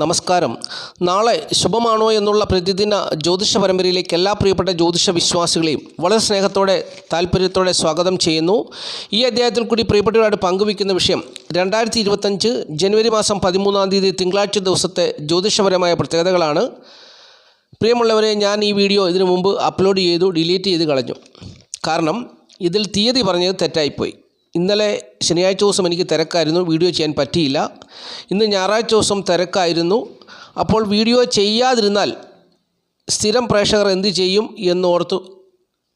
നമസ്കാരം. നാളെ ശുഭമാണോ എന്നുള്ള പ്രതിദിന ജ്യോതിഷ പരമ്പരയിലേക്ക് എല്ലാ പ്രിയപ്പെട്ട ജ്യോതിഷ വിശ്വാസികളെയും വളരെ സ്നേഹത്തോടെ താല്പര്യത്തോടെ സ്വാഗതം ചെയ്യുന്നു. ഈ അധ്യായത്തിൽ കൂടി പ്രിയപ്പെട്ടവരായിട്ട് പങ്കുവയ്ക്കുന്ന വിഷയം രണ്ടായിരത്തി ഇരുപത്തഞ്ച് ജനുവരി മാസം പതിമൂന്നാം തീയതി തിങ്കളാഴ്ച ദിവസത്തെ ജ്യോതിഷപരമായ പ്രത്യേകതകളാണ്. പ്രിയമുള്ളവരെ ഞാൻ ഈ വീഡിയോ ഇതിനു മുമ്പ് അപ്ലോഡ് ചെയ്തു ഡിലീറ്റ് ചെയ്ത് കളഞ്ഞു. കാരണം ഇതിൽ തീയതി പറഞ്ഞത് തെറ്റായിപ്പോയി. ഇന്നലെ ശനിയാഴ്ച ദിവസം എനിക്ക് തിരക്കായിരുന്നു. വീഡിയോ ചെയ്യാൻ പറ്റിയില്ല. ഇന്ന് ഞായറാഴ്ച ദിവസം തിരക്കായിരുന്നു. അപ്പോൾ വീഡിയോ ചെയ്യാതിരുന്നാൽ സ്ഥിരം പ്രേക്ഷകർ എന്ത് ചെയ്യും എന്നോർത്ത്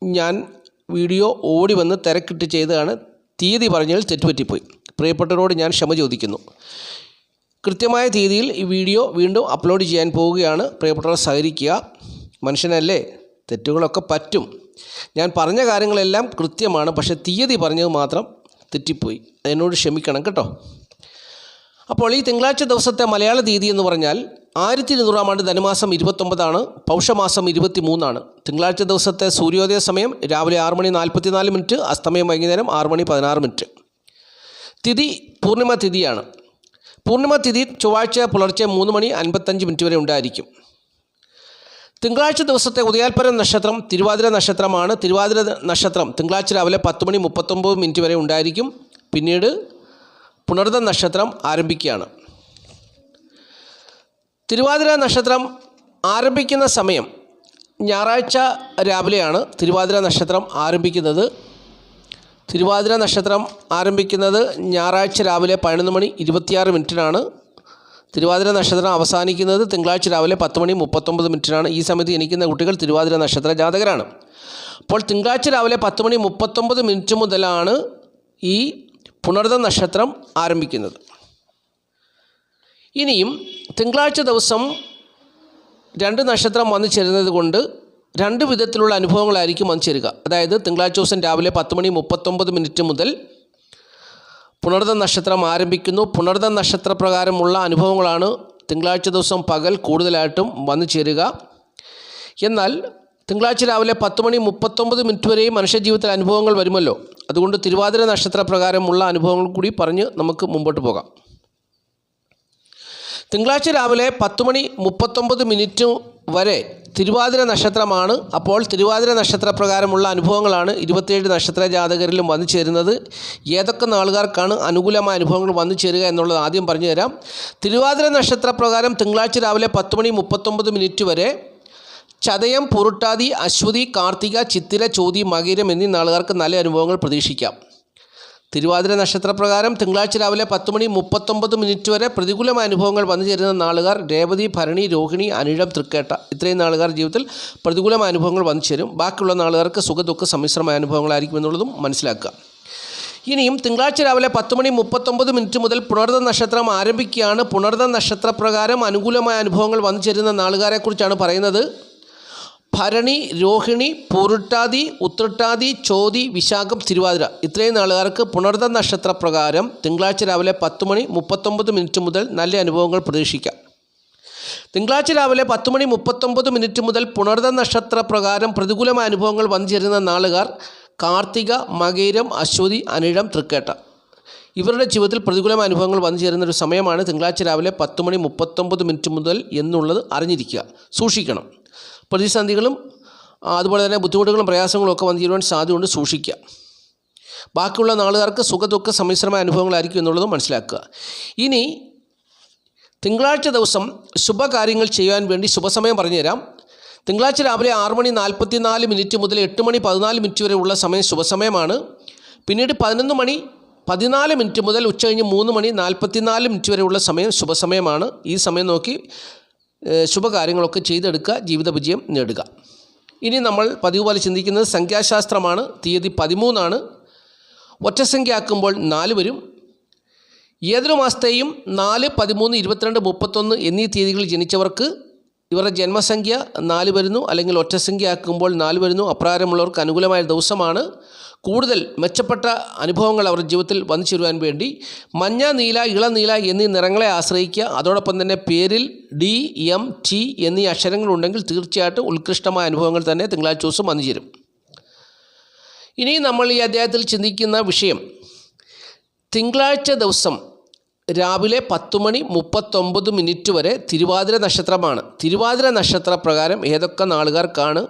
ഞാൻ വീഡിയോ ഓടി വന്ന് തിരക്കിട്ട് ചെയ്തതാണ്. തീയതി പറഞ്ഞതിൽ തെറ്റുപറ്റിപ്പോയി. പ്രിയപ്പെട്ടവരോട് ഞാൻ ക്ഷമ ചോദിക്കുന്നു. കൃത്യമായ തീയതിയിൽ ഈ വീഡിയോ വീണ്ടും അപ്ലോഡ് ചെയ്യാൻ പോവുകയാണ്. പ്രിയപ്പെട്ടവർ സഹകരിക്കുക. മനുഷ്യനല്ലേ? തെറ്റുകളൊക്കെ പറ്റും. ഞാൻ പറഞ്ഞ കാര്യങ്ങളെല്ലാം കൃത്യമാണ്. പക്ഷേ തീയതി പറഞ്ഞത് മാത്രം തെറ്റിപ്പോയി. എന്നോട് ക്ഷമിക്കണം കേട്ടോ. അപ്പോൾ ഈ തിങ്കളാഴ്ച ദിവസത്തെ മലയാള തീയതി എന്ന് പറഞ്ഞാൽ ആയിരത്തി ഇരുന്നൂറാം ആണ്ട് ധനുമാസം ഇരുപത്തൊമ്പതാണ് പൗഷമാസം ഇരുപത്തി മൂന്നാണ് തിങ്കളാഴ്ച ദിവസത്തെ സൂര്യോദയ സമയം രാവിലെ ആറ് മണി നാൽപ്പത്തിനാല് മിനിറ്റ് അസ്തമയം വൈകുന്നേരം ആറ് മണി പതിനാറ് മിനിറ്റ്. തിഥി പൂർണിമ തിഥിയാണ്. പൂർണിമ തിഥി ചൊവ്വാഴ്ച പുലർച്ചെ മൂന്ന് മണി അൻപത്തഞ്ച് മിനിറ്റ് വരെ ഉണ്ടായിരിക്കും. തിങ്കളാഴ്ച ദിവസത്തെ ഉദയാൽപരം നക്ഷത്രം തിരുവാതിര നക്ഷത്രമാണ്. തിരുവാതിര നക്ഷത്രം തിങ്കളാഴ്ച രാവിലെ പത്ത് മണി മുപ്പത്തൊമ്പത് മിനിറ്റ് വരെ ഉണ്ടായിരിക്കും. പിന്നീട് പുണർദ നക്ഷത്രം ആരംഭിക്കുകയാണ്. തിരുവാതിര നക്ഷത്രം ആരംഭിക്കുന്ന സമയം ഞായറാഴ്ച രാവിലെയാണ് തിരുവാതിര നക്ഷത്രം ആരംഭിക്കുന്നത്. തിരുവാതിര നക്ഷത്രം ആരംഭിക്കുന്നത് ഞായറാഴ്ച രാവിലെ പതിനൊന്ന് മണി ഇരുപത്തിയാറ് മിനിറ്റിനാണ്. തിരുവാതിര നക്ഷത്രം അവസാനിക്കുന്നത് തിങ്കളാഴ്ച രാവിലെ പത്ത് മണി മുപ്പത്തൊമ്പത് മിനിറ്റിനാണ്. ഈ സമയത്ത് ജനിക്കുന്ന കുട്ടികൾ തിരുവാതിര നക്ഷത്ര ജാതകരാണ്. അപ്പോൾ തിങ്കളാഴ്ച രാവിലെ പത്ത് മണി മുപ്പത്തൊമ്പത് മിനിറ്റ് മുതലാണ് ഈ പുണർദ നക്ഷത്രം ആരംഭിക്കുന്നത്. ഇനിയും തിങ്കളാഴ്ച ദിവസം രണ്ട് നക്ഷത്രം വന്നു ചേരുന്നത് കൊണ്ട് രണ്ട് വിധത്തിലുള്ള അനുഭവങ്ങളായിരിക്കും വന്നു ചേരുക. അതായത് തിങ്കളാഴ്ച ദിവസം രാവിലെ പത്ത് മണി മുപ്പത്തൊമ്പത് മിനിറ്റ് മുതൽ പുണർദ നക്ഷത്രം ആരംഭിക്കുന്നു. പുണർദ നക്ഷത്ര പ്രകാരമുള്ള അനുഭവങ്ങളാണ് തിങ്കളാഴ്ച ദിവസം പകൽ കൂടുതലായിട്ടും വന്നു ചേരുക. എന്നാൽ തിങ്കളാഴ്ച രാവിലെ പത്ത് മണി മുപ്പത്തൊമ്പത് മിനിറ്റ് വരെയും മനുഷ്യജീവിതത്തിൽ അനുഭവങ്ങൾ വരുമല്ലോ. അതുകൊണ്ട് തിരുവാതിര നക്ഷത്ര പ്രകാരമുള്ള അനുഭവങ്ങൾ കൂടി പറഞ്ഞ് നമുക്ക് മുമ്പോട്ട് പോകാം. തിങ്കളാഴ്ച രാവിലെ പത്ത് മണി മുപ്പത്തൊമ്പത് മിനിറ്റ് വരെ തിരുവാതിര നക്ഷത്രമാണ്. അപ്പോൾ തിരുവാതിര നക്ഷത്രപ്രകാരമുള്ള അനുഭവങ്ങളാണ് ഇരുപത്തിയേഴ് നക്ഷത്ര ജാതകരിലും വന്നു ചേരുന്നത്. ഏതൊക്കെ നാളുകാർക്കാണ് അനുകൂലമായ അനുഭവങ്ങൾ വന്നു ചേരുക എന്നുള്ളത് ആദ്യം പറഞ്ഞു തരാം. തിരുവാതിര നക്ഷത്രപ്രകാരം തിങ്കളാഴ്ച രാവിലെ പത്ത് മണി മുപ്പത്തൊമ്പത് മിനിറ്റ് വരെ ചതയം പുരുട്ടാതി അശ്വതി കാർത്തിക ചിത്തിര ചോതി മകീരം എന്നീ നാളുകാർക്ക് നല്ല അനുഭവങ്ങൾ പ്രതീക്ഷിക്കാം. തിരുവാതിര നക്ഷത്രപ്രകാരം തിങ്കളാഴ്ച രാവിലെ പത്ത് മണി മുപ്പത്തൊമ്പത് മിനിറ്റ് വരെ പ്രതികൂലമായ അനുഭവങ്ങൾ വന്നു ചേരുന്ന നാളുകാർ രേവതി ഭരണി രോഹിണി അനിഴം തൃക്കേട്ട. ഇത്രയും നാളുകാർ ജീവിതത്തിൽ പ്രതികൂലമായ അനുഭവങ്ങൾ വന്നു ചേരും. ബാക്കിയുള്ള നാളുകാർക്ക് സുഖദുഃഖ സമ്മിശ്രമായ അനുഭവങ്ങളായിരിക്കും എന്നുള്ളതും മനസ്സിലാക്കുക. ഇനിയും തിങ്കളാഴ്ച രാവിലെ പത്ത് മണി മുപ്പത്തൊമ്പത് മിനിറ്റ് മുതൽ പുണർദ നക്ഷത്രം ആരംഭിക്കുകയാണ്. പുണർദ നക്ഷത്രപ്രകാരം അനുകൂലമായ അനുഭവങ്ങൾ വന്നു ചേരുന്ന നാളുകാരെക്കുറിച്ചാണ് പറയുന്നത്. ഭരണി രോഹിണി പൂരുട്ടാതി ഉത്രട്ടാതി ചോതി വിശാഖം തിരുവാതിര. ഇത്രയും നാളുകാർക്ക് പുണർദ നക്ഷത്രപ്രകാരം തിങ്കളാഴ്ച രാവിലെ പത്ത് മണി മുപ്പത്തൊമ്പത് മിനിറ്റ് മുതൽ നല്ല അനുഭവങ്ങൾ പ്രതീക്ഷിക്കാം. തിങ്കളാഴ്ച രാവിലെ പത്ത് മണി മുപ്പത്തൊമ്പത് മിനിറ്റ് മുതൽ പുണർദ നക്ഷത്രപ്രകാരം പ്രതികൂലമായ അനുഭവങ്ങൾ വന്നു ചേരുന്ന നാളുകാർ കാർത്തിക മകേരം അശ്വതി അനിഴം തൃക്കേട്ട. ഇവരുടെ ജീവിതത്തിൽ പ്രതികൂലമായ അനുഭവങ്ങൾ വന്നു ചേരുന്ന ഒരു സമയമാണ് തിങ്കളാഴ്ച രാവിലെ പത്ത് മണി മുപ്പത്തൊമ്പത് മിനിറ്റ് മുതൽ എന്നുള്ളത് അറിഞ്ഞിരിക്കുക. സൂക്ഷിക്കണം. പ്രതിസന്ധികളും അതുപോലെ തന്നെ ബുദ്ധിമുട്ടുകളും പ്രയാസങ്ങളും ഒക്കെ വന്നു തീരുവാൻ സാധ്യതയുണ്ട് സൂക്ഷിക്കുക. ബാക്കിയുള്ള നാളുകാർക്ക് സുഖദുഃഖ സമ്മിശ്രമായ അനുഭവങ്ങളായിരിക്കും എന്നുള്ളതും മനസ്സിലാക്കുക. ഇനി തിങ്കളാഴ്ച ദിവസം ശുഭകാര്യങ്ങൾ ചെയ്യാൻ വേണ്ടി ശുഭസമയം പറഞ്ഞുതരാം. തിങ്കളാഴ്ച രാവിലെ ആറ് മണി നാൽപ്പത്തി നാല് മിനിറ്റ് മുതൽ എട്ട് മണി പതിനാല് മിനിറ്റ് വരെയുള്ള സമയം ശുഭസമയമാണ്. പിന്നീട് പതിനൊന്ന് മണി പതിനാല് മിനിറ്റ് മുതൽ ഉച്ചകഴിഞ്ഞ് മൂന്ന് മണി നാൽപ്പത്തിനാല് മിനിറ്റ് വരെയുള്ള സമയം ശുഭസമയമാണ്. ഈ സമയം നോക്കി ശുഭകാര്യങ്ങളൊക്കെ ചെയ്തെടുക്കുക ജീവിത വിജയം നേടുക. ഇനി നമ്മൾ പതിവ് പോലെ ചിന്തിക്കുന്നത് സംഖ്യാശാസ്ത്രമാണ്. തീയതി പതിമൂന്നാണ്. ഒറ്റസംഖ്യ ആക്കുമ്പോൾ നാല് വരും. ഏതൊരു മാസത്തെയും നാല് പതിമൂന്ന് ഇരുപത്തിരണ്ട് മുപ്പത്തൊന്ന് എന്നീ തീയതികളിൽ ജനിച്ചവർക്ക് ഇവരുടെ ജന്മസംഖ്യ നാല് വരുന്നു. അല്ലെങ്കിൽ ഒറ്റസംഖ്യ ആക്കുമ്പോൾ നാല് വരുന്നു. അപ്രകാരമുള്ളവർക്ക് അനുകൂലമായ ദിവസമാണ്. കൂടുതൽ മെച്ചപ്പെട്ട അനുഭവങ്ങൾ അവരുടെ ജീവിതത്തിൽ വന്നു ചേരുവാൻ വേണ്ടി മഞ്ഞ നീല ഇളനീല എന്നീ നിറങ്ങളെ ആശ്രയിക്കുക. അതോടൊപ്പം തന്നെ പേരിൽ ഡി എം ടി എന്നീ അക്ഷരങ്ങൾ ഉണ്ടെങ്കിൽ തീർച്ചയായിട്ടും ഉത്കൃഷ്ടമായ അനുഭവങ്ങൾ തന്നെ തിങ്കളാഴ്ച ദിവസം വന്നു ചേരും. ഇനി നമ്മൾ ഈ അധ്യായത്തിൽ ചിന്തിക്കുന്ന വിഷയം. തിങ്കളാഴ്ച ദിവസം രാവിലെ പത്ത് മണി മുപ്പത്തൊമ്പത് മിനിറ്റ് വരെ തിരുവാതിര നക്ഷത്രമാണ്. തിരുവാതിര നക്ഷത്ര പ്രകാരം ഏതൊക്കെ നാളുകാർക്കാണ്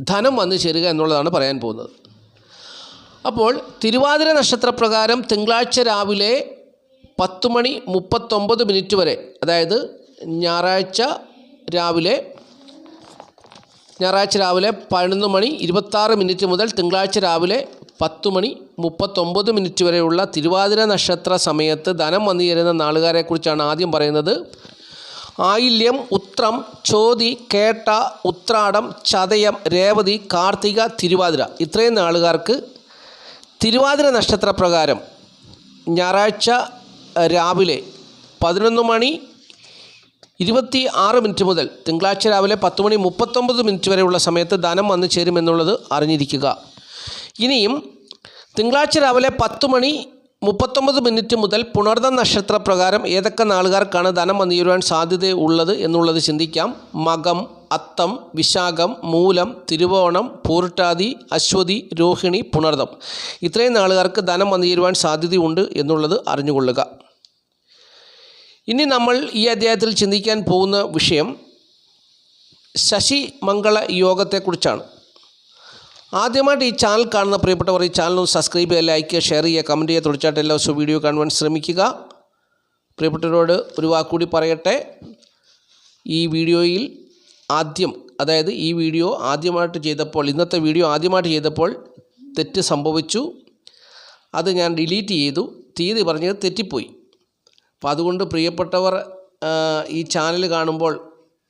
ധനം വന്നു ചേരുക എന്നുള്ളതാണ് പറയാൻ പോകുന്നത്. അപ്പോൾ തിരുവാതിര നക്ഷത്രപ്രകാരം തിങ്കളാഴ്ച രാവിലെ പത്ത് മണി മുപ്പത്തൊമ്പത് മിനിറ്റ് വരെ അതായത് ഞായറാഴ്ച രാവിലെ ഞായറാഴ്ച രാവിലെ പതിനൊന്ന് മണി ഇരുപത്താറ് മിനിറ്റ് മുതൽ തിങ്കളാഴ്ച രാവിലെ പത്ത് മണി മുപ്പത്തൊമ്പത് മിനിറ്റ് വരെയുള്ള തിരുവാതിര നക്ഷത്ര സമയത്ത് ധനം വന്നു ചേരുന്ന നാളുകാരെക്കുറിച്ചാണ് ആദ്യം പറയുന്നത്. ആയില്യം ഉത്രം ചോതി കേട്ട ഉത്രാടം ചതയം രേവതി കാർത്തിക തിരുവാതിര ഇത്രയും നാളുകാർക്ക് തിരുവാതിര നക്ഷത്രപ്രകാരം ഞായറാഴ്ച രാവിലെ പതിനൊന്ന് മണി ഇരുപത്തി ആറ് മിനിറ്റ് മുതൽ തിങ്കളാഴ്ച രാവിലെ പത്ത് മണി മുപ്പത്തൊമ്പത് മിനിറ്റ് വരെയുള്ള സമയത്ത് ധനം വന്നു ചേരുമെന്നുള്ളത് അറിഞ്ഞിരിക്കുക. ഇനിയും തിങ്കളാഴ്ച രാവിലെ പത്ത് മണി മുപ്പത്തൊമ്പത് മിനിറ്റ് മുതൽ പുണർദ നക്ഷത്രപ്രകാരം ഏതൊക്കെ നാളുകാർക്കാണ് ധനം വന്നു ചേരുവാൻ സാധ്യതയുള്ളത് എന്നുള്ളത് ചിന്തിക്കാം. മകം അത്തം വിശാഖം മൂലം തിരുവോണം പൂർട്ടാതി അശ്വതി രോഹിണി പുണർദം. ഇത്രയും നാളുകാർക്ക് ധനം വന്നു ചേരുവാൻ സാധ്യതയുണ്ട് എന്നുള്ളത് അറിഞ്ഞുകൊള്ളുക. ഇനി നമ്മൾ ഈ അധ്യായത്തിൽ ചിന്തിക്കാൻ പോകുന്ന വിഷയം ശശി മംഗള യോഗത്തെക്കുറിച്ചാണ്. ആദ്യമായിട്ട് ഈ ചാനൽ കാണുന്ന പ്രിയപ്പെട്ടവർ ഈ ചാനൽ സബ്സ്ക്രൈബ് ചെയ്യുക ലൈക്ക് ചെയ്യുക ഷെയർ ചെയ്യുക കമന്റ് ചെയ്യുക തുടർച്ചയായിട്ട് എല്ലാ ദിവസവും വീഡിയോ കാണുവാൻ ശ്രമിക്കുക. പ്രിയപ്പെട്ടവരോട് ഒരു വാക്കുകൂടി പറയട്ടെ. ഈ വീഡിയോയിൽ ആദ്യം അതായത് ഈ വീഡിയോ ആദ്യമായിട്ട് ചെയ്തപ്പോൾ ഇന്നത്തെ വീഡിയോ ആദ്യമായിട്ട് ചെയ്തപ്പോൾ തെറ്റ് സംഭവിച്ചു. അത് ഞാൻ ഡിലീറ്റ് ചെയ്തു. തീയതി പറഞ്ഞത് തെറ്റിപ്പോയി. അപ്പോൾ അതുകൊണ്ട് പ്രിയപ്പെട്ടവർ ഈ ചാനൽ കാണുമ്പോൾ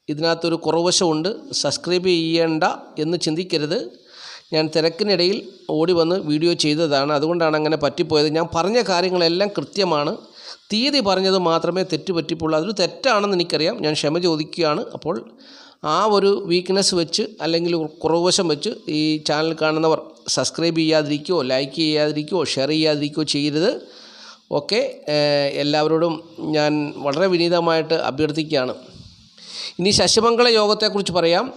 ഇതിനകത്തൊരു കുറവശമുണ്ട് സബ്സ്ക്രൈബ് ചെയ്യേണ്ട എന്ന് ചിന്തിക്കരുത്. ഞാൻ തിരക്കിനിടയിൽ ഓടി വന്ന് വീഡിയോ ചെയ്തതാണ്. അതുകൊണ്ടാണ് അങ്ങനെ പറ്റിപ്പോയത്. ഞാൻ പറഞ്ഞ കാര്യങ്ങളെല്ലാം കൃത്യമാണ്. തീയതി പറഞ്ഞത് മാത്രമേ തെറ്റ് പറ്റിപ്പുള്ളൂ. അതൊരു തെറ്റാണെന്ന് എനിക്കറിയാം. ഞാൻ ക്ഷമ ചോദിക്കുകയാണ്. അപ്പോൾ ആ ഒരു വീക്ക്നെസ് വെച്ച് അല്ലെങ്കിൽ കുറവശം വെച്ച് ഈ ചാനൽ കാണുന്നവർ സബ്സ്ക്രൈബ് ചെയ്യാതിരിക്കുകയോ ലൈക്ക് ചെയ്യാതിരിക്കുകയോ ഷെയർ ചെയ്യാതിരിക്കുകയോ ചെയ്യരുത്. ഓക്കെ എല്ലാവരോടും ഞാൻ വളരെ വിനീതമായിട്ട് അഭ്യർത്ഥിക്കുകയാണ്. ഇനി ശശിമംഗള യോഗത്തെക്കുറിച്ച് പറയാം.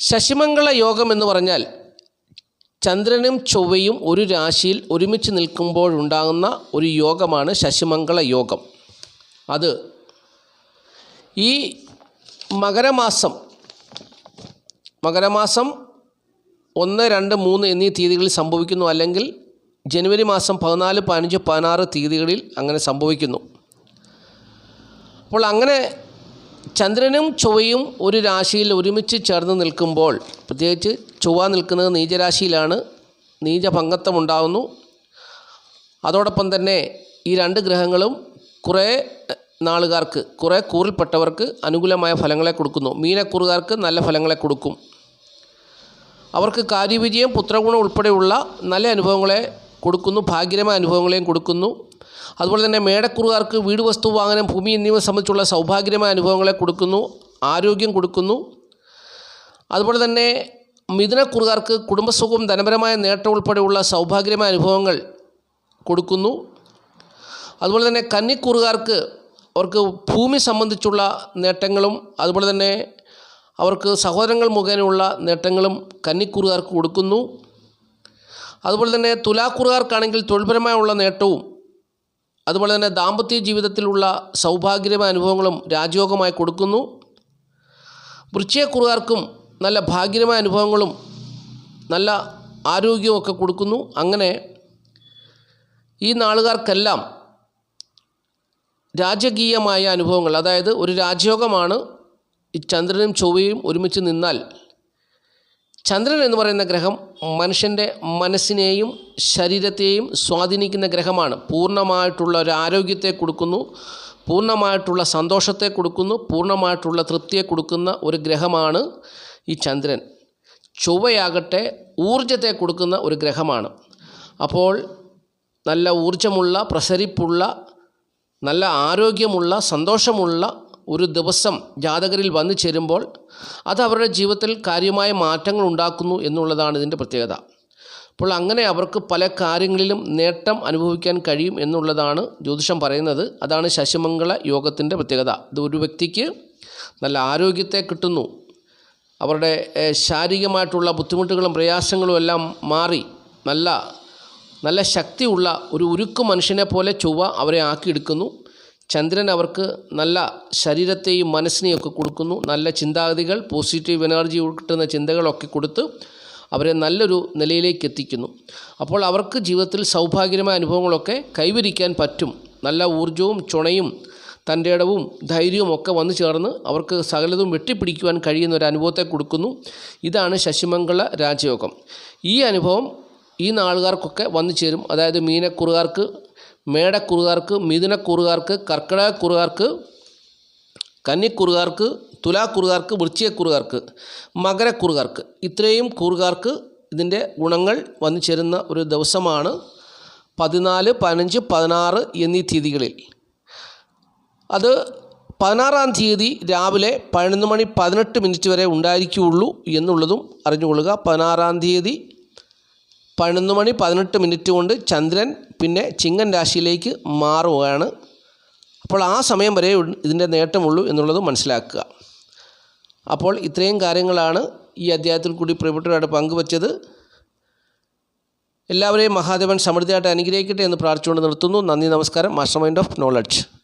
ശശിമംഗള യോഗം എന്ന് പറഞ്ഞാൽ ചന്ദ്രനും ചൊവ്വയും ഒരു രാശിയിൽ ഒരുമിച്ച് നിൽക്കുമ്പോഴുണ്ടാകുന്ന ഒരു യോഗമാണ് ശശിമംഗള യോഗം. അത് ഈ മകരമാസം. മകരമാസം ഒന്ന് രണ്ട് മൂന്ന് എന്നീ തീയതികളിൽ സംഭവിക്കുന്നു. അല്ലെങ്കിൽ ജനുവരി മാസം പതിനാല് പതിനഞ്ച് പതിനാറ് തീയതികളിൽ അങ്ങനെ സംഭവിക്കുന്നു. അപ്പോൾ അങ്ങനെ ചന്ദ്രനും ചൊവ്വയും ഒരു രാശിയിൽ ഒരുമിച്ച് ചേർന്ന് നിൽക്കുമ്പോൾ പ്രത്യേകിച്ച് ചൊവ്വ നിൽക്കുന്നത് നീചരാശിയിലാണ് നീചഭംഗത്വം ഉണ്ടാകുന്നു അതോടൊപ്പം തന്നെ ഈ രണ്ട് ഗ്രഹങ്ങളും കുറേ നാളുകാർക്ക് കുറേ കൂറിൽപ്പെട്ടവർക്ക് അനുകൂലമായ ഫലങ്ങളെ കൊടുക്കുന്നു. മീനക്കൂറുകാർക്ക് നല്ല ഫലങ്ങളെ കൊടുക്കും. അവർക്ക് കാര്യവിജയം പുത്രഗുണം ഉൾപ്പെടെയുള്ള നല്ല അനുഭവങ്ങളെ കൊടുക്കുന്നു ഭാഗ്യകരമായ അനുഭവങ്ങളെയും കൊടുക്കുന്നു. അതുപോലെ തന്നെ മേടക്കുറുകാർക്ക് വീട് വസ്തു വാങ്ങാനും ഭൂമി എന്നിവ സംബന്ധിച്ചുള്ള സൗഭാഗ്യമായ അനുഭവങ്ങളെ കൊടുക്കുന്നു ആരോഗ്യം കൊടുക്കുന്നു. അതുപോലെ തന്നെ മിഥുനക്കുറുകാർക്ക് കുടുംബസുഖവും ധനപരമായ നേട്ടം ഉൾപ്പെടെയുള്ള സൗഭാഗ്യമായ അനുഭവങ്ങൾ കൊടുക്കുന്നു. അതുപോലെ തന്നെ കന്നിക്കൂറുകാർക്ക് അവർക്ക് ഭൂമി സംബന്ധിച്ചുള്ള നേട്ടങ്ങളും അതുപോലെ തന്നെ അവർക്ക് സഹോദരങ്ങൾ മുഖേനയുള്ള നേട്ടങ്ങളും കന്നിക്കുറുകാർക്ക് കൊടുക്കുന്നു. അതുപോലെ തന്നെ തുലാക്കുറുകാർക്കാണെങ്കിൽ തൊഴിൽപരമായുള്ള നേട്ടവും അതുപോലെ തന്നെ ദാമ്പത്യ ജീവിതത്തിലുള്ള സൗഭാഗ്യമായ അനുഭവങ്ങളും രാജയോഗമായി കൊടുക്കുന്നു. വൃശ്ചയക്കുറുകാർക്കും നല്ല ഭാഗ്യമായ അനുഭവങ്ങളും നല്ല ആരോഗ്യവും ഒക്കെ കൊടുക്കുന്നു. അങ്ങനെ ഈ നാളുകാർക്കെല്ലാം രാജകീയമായ അനുഭവങ്ങൾ. അതായത് ഒരു രാജയോഗമാണ് ഈ ചന്ദ്രനും ചൊവ്വയും ഒരുമിച്ച് നിന്നാൽ ചന്ദ്രൻ എന്ന് പറയുന്ന ഗ്രഹം മനുഷ്യന്റെ മനസ്സിനെയും ശരീരത്തെയും സ്വാധീനിക്കുന്ന ഗ്രഹമാണ്. പൂർണമായിട്ടുള്ള ഒരു ആരോഗ്യത്തെ കൊടുക്കുന്നു പൂർണമായിട്ടുള്ള സന്തോഷത്തെ കൊടുക്കുന്നു പൂർണമായിട്ടുള്ള തൃപ്തിയെ കൊടുക്കുന്ന ഒരു ഗ്രഹമാണ് ഈ ചന്ദ്രൻ. ചൊവ്വയാകട്ടെ ഊർജത്തെ കൊടുക്കുന്ന ഒരു ഗ്രഹമാണ്. അപ്പോൾ നല്ല ഊർജമുള്ള പ്രസരിപ്പുള്ള നല്ല ആരോഗ്യമുള്ള സന്തോഷമുള്ള ഒരു ദിവസം ജാതകരിൽ വന്നു ചേരുമ്പോൾ അത് അവരുടെ ജീവിതത്തിൽ കാര്യമായ മാറ്റങ്ങൾ ഉണ്ടാക്കുന്നു എന്നുള്ളതാണ് ഇതിന്റെ പ്രത്യേകത. അപ്പോൾ അങ്ങനെ അവർക്ക് പല കാര്യങ്ങളിലും നേട്ടം അനുഭവിക്കാൻ കഴിയും എന്നുള്ളതാണ് ജ്യോതിഷം പറയുന്നത്. അതാണ് ശശിമംഗള യോഗത്തിന്റെ പ്രത്യേകത. ഇത് ഒരു വ്യക്തിക്ക് നല്ല ആരോഗ്യത്തെ കിട്ടുന്നു. അവരുടെ ശാരീരികമായിട്ടുള്ള ബുദ്ധിമുട്ടുകളും പ്രയാസങ്ങളും എല്ലാം മാറി നല്ല നല്ല ശക്തിയുള്ള ഒരു ഉരുക്ക് മനുഷ്യനെ പോലെ ചൊവ്വ അവരെ ആക്കിയെടുക്കുന്നു. ചന്ദ്രൻ അവർക്ക് നല്ല ശരീരത്തെയും മനസ്സിനെയും ഒക്കെ കൊടുക്കുന്നു. നല്ല ചിന്താഗതികൾ പോസിറ്റീവ് എനർജി കിട്ടുന്ന ചിന്തകളൊക്കെ കൊടുത്ത് അവരെ നല്ലൊരു നിലയിലേക്ക് എത്തിക്കുന്നു. അപ്പോൾ അവർക്ക് ജീവിതത്തിൽ സൗഭാഗ്യമായ അനുഭവങ്ങളൊക്കെ കൈവരിക്കാൻ പറ്റും. നല്ല ഊർജവും ചുണയും തന്റെ ഇടവും ധൈര്യവും ഒക്കെ വന്നു ചേർന്ന് അവർക്ക് സകലതും വെട്ടിപ്പിടിക്കുവാൻ കഴിയുന്ന ഒരു അനുഭവത്തെ കൊടുക്കുന്നു. ഇതാണ് ശശിമംഗള രാജയോഗം. ഈ അനുഭവം ഈ നാളുകാർക്കൊക്കെ വന്നു ചേരും. അതായത് മീനക്കുറുകാർക്ക് മേടക്കുറുകാർക്ക് മിഥുനക്കുറുകാർക്ക് കർക്കിടകക്കുറുകാർക്ക് കന്നിക്കുറുകാർക്ക് തുലാക്കുറുകാർക്ക് വൃശ്ചികക്കുറുകാർക്ക് മകരക്കുറുകാർക്ക് ഇത്രയും കുറുകാർക്ക് ഇതിന്റെ ഗുണങ്ങൾ വന്നു ചേരുന്ന ഒരു ദിവസമാണ് പതിനാല് പതിനഞ്ച് പതിനാറ് എന്നീ തീയതികളിൽ. അത് പതിനാറാം തീയതി രാവിലെ പതിനൊന്ന് മണി പതിനെട്ട് മിനിറ്റ് വരെ ഉണ്ടായിരിക്കുകയുള്ളൂ എന്നുള്ളതും അറിഞ്ഞുകൊള്ളുക. പതിനാറാം തീയതി പതിനൊന്ന് മണി പതിനെട്ട് മിനിറ്റ് കൊണ്ട് ചന്ദ്രൻ പിന്നെ ചിങ്ങൻ രാശിയിലേക്ക് മാറുകയാണ്. അപ്പോൾ ആ സമയം വരെ ഇതിന്റെ നേട്ടമുള്ളൂ എന്നുള്ളത് മനസ്സിലാക്കുക. അപ്പോൾ ഇത്രയും കാര്യങ്ങളാണ് ഈ അധ്യായത്തിൽ കൂടി പ്രിയപ്പെട്ടവരായിട്ട് പങ്കുവച്ചത്. എല്ലാവരെയും മഹാദേവൻ സമൃദ്ധിയായിട്ട് അനുഗ്രഹിക്കട്ടെ എന്ന് പ്രാർത്ഥിച്ചുകൊണ്ട് നിർത്തുന്നു. നന്ദി നമസ്കാരം. Master mind of knowledge